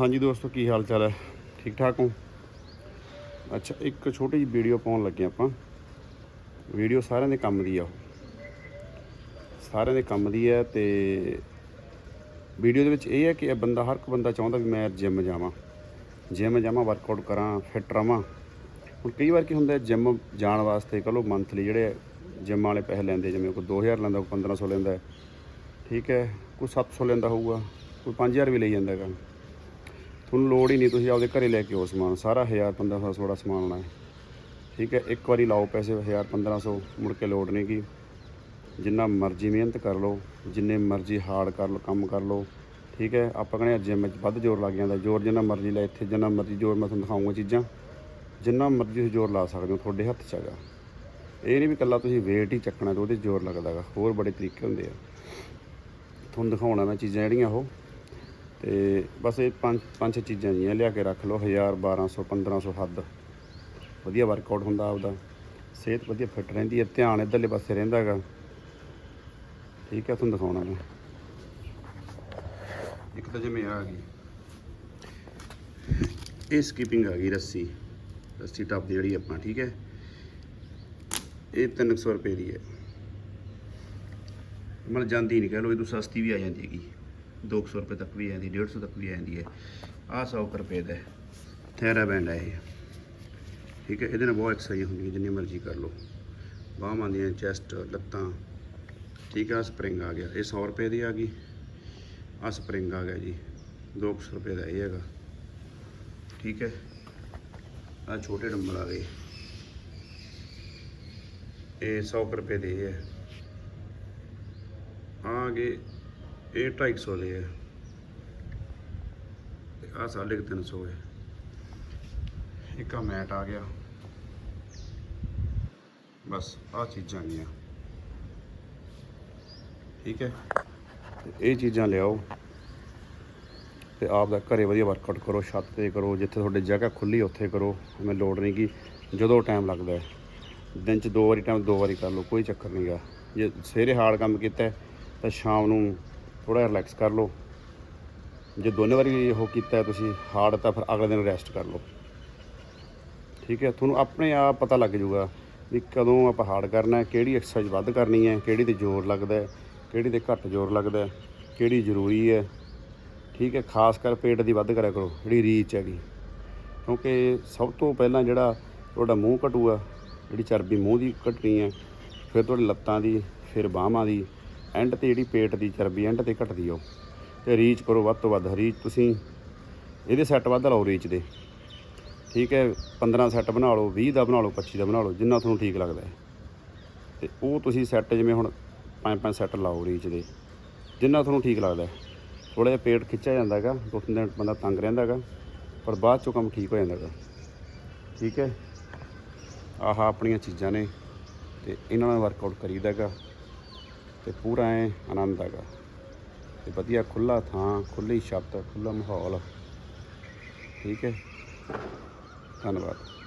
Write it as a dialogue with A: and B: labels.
A: ਹਾਂਜੀ ਦੋਸਤੋ, ਕੀ ਹਾਲ ਚਾਲ ਹੈ? ਠੀਕ ਠਾਕ ਹੋ? ਅੱਛਾ, ਇੱਕ ਛੋਟੀ ਜਿਹੀ ਵੀਡੀਓ ਪਾਉਣ ਲੱਗੇ ਆਪਾਂ। ਵੀਡੀਓ ਸਾਰਿਆਂ ਦੇ ਕੰਮ ਦੀ ਆ ਉਹ। ਸਾਰਿਆਂ ਦੇ ਕੰਮ ਦੀ ਹੈ ਤੇ ਵੀਡੀਓ ਦੇ ਵਿੱਚ ਇਹ ਹੈ ਕਿ ਇਹ ਬੰਦਾ, ਹਰ ਇੱਕ ਬੰਦਾ ਚਾਹੁੰਦਾ ਵੀ ਮੈਂ ਜਿਮ ਜਾਵਾਂ। ਜਿਮ ਜਾਵਾਂ ਵਰਕਆਊਟ ਕਰਾਂ ਫਿੱਟ ਰਵਾਂ। ਹੁਣ ਕਈ ਵਾਰ ਕੀ ਹੁੰਦਾ ਜਿਮ ਜਾਣ ਵਾਸਤੇ ਕਹ ਲਓ ਮੰਥਲੀ ਜਿਹੜੇ ਜਿਮ ਵਾਲੇ ਪੈਸੇ ਲੈਂਦੇ, ਜਿਵੇਂ ਕੋਈ 2000 ਲੈਂਦਾ, ਕੋਈ 1500 ਲੈਂਦਾ, ਠੀਕ ਹੈ, ਕੋਈ 700 ਲੈਂਦਾ ਹੋਊਗਾ, ਕੋਈ 5000 ਵੀ ਲਈ ਜਾਂਦਾ ਹੈਗਾ। ਤੁਹਾਨੂੰ ਲੋੜ ਹੀ ਨਹੀਂ, ਤੁਸੀਂ ਆਪਦੇ ਘਰੇ ਲੈ ਕੇ ਆਓ ਸਮਾਨ, ਸਾਰਾ 1000 1500 ਥੋੜਾ ਸਮਾਨ ਆਉਣਾ ਹੈ। ਠੀਕ ਹੈ, ਇੱਕ ਵਾਰੀ ਲਾਓ ਪੈਸੇ 1000 1500 ਮੁੜ ਕੇ ਲੋੜ ਨਹੀਂ ਗੀ। ਜਿੰਨਾ ਮਰਜ਼ੀ ਮਿਹਨਤ ਕਰ ਲਓ, ਜਿੰਨੇ ਮਰਜ਼ੀ ਹਾਰਡ ਕਰ ਲਓ, ਕੰਮ ਕਰ ਲਓ। ਠੀਕ ਹੈ, ਆਪਾਂ ਕਹਿੰਦੇ ਜਿਮ 'ਚ ਵੱਧ ਜ਼ੋਰ ਲੱਗ ਜਾਂਦਾ, ਜ਼ੋਰ ਜਿੰਨਾ ਮਰਜ਼ੀ ਲੈ, ਇੱਥੇ ਜਿੰਨਾ ਮਰਜ਼ੀ ਜ਼ੋਰ ਮੈਂ ਤੁਹਾਨੂੰ ਦਿਖਾਊਂਗਾ ਚੀਜ਼ਾਂ। ਜਿੰਨਾ ਮਰਜ਼ੀ ਤੁਸੀਂ ਜ਼ੋਰ ਲਾ ਸਕਦੇ ਹੋ, ਤੁਹਾਡੇ ਹੱਥ 'ਚ ਹੈਗਾ। ਇਹ ਨਹੀਂ ਵੀ ਇਕੱਲਾ ਤੁਸੀਂ weight ਹੀ ਚੱਕਣਾ ਤੇ ਉਹਦੇ 'ਚ ਜ਼ੋਰ ਲੱਗਦਾ ਹੈਗਾ, ਹੋਰ ਬੜੇ ਤਰੀਕੇ ਹੁੰਦੇ ਆ। ਤੁਹਾਨੂੰ ਦਿਖਾਉਣਾ ਮੈਂ ਚੀਜ਼ਾਂ ਜਿਹੜੀਆਂ ਉਹ। ਤੇ ਬਸ ਇਹ ਪੰਜ ਪੰਜ ਛੇ ਚੀਜ਼ਾਂ ਜੀਆਂ ਲਿਆ ਕੇ ਰੱਖ ਲਓ 1000 1200 1500 ਹੱਦ। ਵਧੀਆ ਵਰਕਆਊਟ ਹੁੰਦਾ ਆਪਦਾ। ਸਿਹਤ ਵਧੀਆ ਫਿੱਟ ਰਹਿੰਦੀ ਹੈ, ਧਿਆਨ ਇਧਰਲੇ ਪਾਸੇ ਰਹਿੰਦਾ ਹੈਗਾ। ਠੀਕ ਹੈ, ਤੁਹਾਨੂੰ ਦਿਖਾਉਣਾ ਮੈਂ। ਇੱਕ ਤਾਂ ਜਿਵੇਂ ਆ ਗਈ। ਇਹ ਸਕਿਪਿੰਗ ਆ ਗਈ ਰੱਸੀ। ਰੱਸੀ ਟੱਪ ਦੀ ਜਿਹੜੀ ਆਪਾਂ, ਠੀਕ ਹੈ। ਇਹ 300 ਰੁਪਏ ਦੀ ਹੈ। ਮਤਲਬ ਜਾਂਦੀ ਨਹੀਂ ਕਹਿ ਲਓ ਇਹ ਤੋਂ ਸਸਤੀ ਵੀ ਆ ਜਾਂਦੀ ਹੈਗੀ। 200 ਰੁਪਏ ਤੱਕ ਵੀ ਆ ਜਾਂਦੀ 150 ਤੱਕ ਵੀ ਆ ਹੈ। ਆਹ 100 ਕੁ ਰੁਪਏ ਦਾ ਥੈਰਾ ਬੈਂਡ ਹੈ ਇਹ। ਠੀਕ ਹੈ, ਇਹਦੇ ਨਾਲ ਬਹੁਤ ਐਕਸਰਸਾਈਜ਼ ਹੁੰਦੀਆਂ ਜਿੰਨੀ ਮਰਜ਼ੀ ਕਰ ਲਓ। ਬਾਹਾਂ ਦੀਆਂ ਚੈਸਟ ਲੱਤਾਂ। ਠੀਕ ਆ ਸਪਰਿੰਗ ਆ ਗਿਆ। ਇਹ 100 ਰੁਪਏ ਦੀ ਆ ਗਈ। ਆ ਸਪਰਿੰਗ ਆ ਗਿਆ ਜੀ। 200 ਰੁਪਏ ਦਾ ਇਹ ਹੈਗਾ। ਠੀਕ ਹੈ। ਆ ਛੋਟੇ ਡੰਬਲ ਆ ਗਏ। ਇਹ 100 ਕੁ ਰੁਪਏ ਦੇ ਹੈ। ਆ ਗਏ ਇਹ 250 ਦੇ ਹੈ ਤੇ ਆ 350 ਹੈ ਇੱਕ ਆ ਮੈਟ ਆ ਗਿਆ। ਬਸ ਆ ਚੀਜ਼ਾਂ ਗਈਆਂ ਠੀਕ ਹੈ? ਇਹ ਚੀਜ਼ਾਂ ਲਿਆਓ। ਤੇ ਆਪ ਦਾ ਘਰੇ ਵਧੀਆ ਵਰਕਆਊਟ ਕਰੋ, ਛੱਤ ਤੇ ਕਰੋ, ਜਿੱਥੇ ਤੁਹਾਡੀ ਜਗ੍ਹਾ ਖੁੱਲੀ ਉੱਥੇ ਕਰੋ। ਮੈਂ ਲੋੜ ਨਹੀਂ ਕਿ ਜਦੋਂ ਟਾਈਮ ਲੱਗਦਾ ਹੈ। ਦਿਨ 'ਚ ਦੋ ਵਾਰੀ ਟਾਈਮ ਦੋ ਵਾਰੀ ਕਰ ਲਓ, ਕੋਈ ਚੱਕਰ ਨਹੀਂਗਾ ਜੇ ਸਵੇਰੇ ਹਾਰਡ ਕੰਮ ਕੀਤਾ ਤਾਂ ਸ਼ਾਮ ਨੂੰ ਥੋੜਾ ਰਿਲੈਕਸ ਕਰ ਲਓ। ਜੇ ਦੋਨੇ ਵਾਰੀ ਉਹ ਕੀਤਾ ਤੁਸੀਂ ਹਾਰਡ ਤਾਂ ਫਿਰ ਅਗਲੇ ਦਿਨ ਰੈਸਟ ਕਰ ਲਓ। ਠੀਕ ਹੈ, ਤੁਹਾਨੂੰ ਆਪਣੇ ਆਪ ਪਤਾ ਲੱਗ ਜਾਊਗਾ ਵੀ ਕਦੋਂ ਆਪਾਂ ਹਾਰਡ ਕਰਨਾ ਹੈ, ਕਿਹੜੀ ਐਕਸਰਸਾਈਜ਼ ਵੱਧ ਕਰਨੀ ਹੈ, ਕਿਹੜੀ ਤੇ ਜ਼ੋਰ ਲੱਗਦਾ ਹੈ, ਕਿਹੜੀ ਤੇ ਘੱਟ ਜ਼ੋਰ ਲੱਗਦਾ ਹੈ, ਕਿਹੜੀ ਜ਼ਰੂਰੀ ਹੈ। ਠੀਕ ਹੈ, ਖਾਸ ਕਰ ਪੇਟ ਦੀ ਵੱਧ ਕਰਿਆ ਕਰੋ, ਜਿਹੜੀ ਰੀਚ ਹੈਗੀ। ਕਿਉਂਕਿ ਸਭ ਤੋਂ ਪਹਿਲਾਂ ਜਿਹੜਾ ਤੁਹਾਡਾ ਮੂੰਹ ਘਟੂਗਾ ਜਿਹੜੀ ਚਰਬੀ ਮੂੰਹ ਦੀ ਘਟਣੀ ਹੈ, ਫਿਰ ਤੁਹਾਡੇ ਲੱਤਾਂ ਦੀ, ਫਿਰ ਬਾਹਾਂ ਦੀ ਐਂਡ ਤੇ ਜਿਹੜੀ ਪੇਟ ਦੀ ਚਰਬੀ ਐਂਡ ਤੇ ਘਟਦੀ ਉਹ। ਤੇ ਰੀਚ ਕਰੋ ਵੱਧ ਤੋਂ ਵੱਧ ਰੀਚ ਤੁਸੀਂ ਇਹਦੇ ਸੈੱਟ ਵੱਧ ਲਾਓ ਰੀਚ ਦੇ। ਠੀਕ ਹੈ 15 ਸੈੱਟ ਬਣਾ ਲਓ 20 ਦਾ ਬਣਾ ਲਓ 25 ਦਾ ਬਣਾ ਲਓ, ਜਿੰਨਾ ਤੁਹਾਨੂੰ ਠੀਕ ਲੱਗਦਾ ਹੈ। ਤੇ ਉਹ ਤੁਸੀਂ ਸੈੱਟ ਜਿਵੇਂ ਹੁਣ ਪੰਜ ਪੰਜ ਸੈੱਟ ਲਾਓ ਰੀਚ ਦੇ, ਜਿੰਨਾ ਤੁਹਾਨੂੰ ਠੀਕ ਲੱਗਦਾ ਹੈ। ਥੋੜਾ ਜਿਹਾ ਪੇਟ ਖਿੱਚਿਆ ਜਾਂਦਾ ਹੈਗਾ, ਦੋ ਤਿੰਨ ਦਿਨ ਬੰਦਾ ਤੰਗ ਰਹਿੰਦਾ ਹੈਗਾ, ਪਰ ਬਾਅਦ ਚੋਂ ਕੰਮ ਠੀਕ ਹੋ ਜਾਂਦਾ ਹੈਗਾ। ਠੀਕ ਹੈ, ਆਹ ਆਪਣੀਆਂ ਚੀਜ਼ਾਂ ਨੇ ਤੇ ਇਹਨਾਂ ਨਾਲ ਵਰਕਆਊਟ ਕਰੀਦਾ ਹੈਗਾ। ਤੇ ਪੂਰਾ ਐ ਆਨੰਦ ਹੈਗਾ। ਤੇ ਵਧੀਆ ਖੁੱਲਾ ਥਾਂ ਖੁੱਲੀ ਛੱਤ ਖੁੱਲਾ ਮਾਹੌਲ। ਠੀਕ ਹੈ। ਧੰਨਵਾਦ।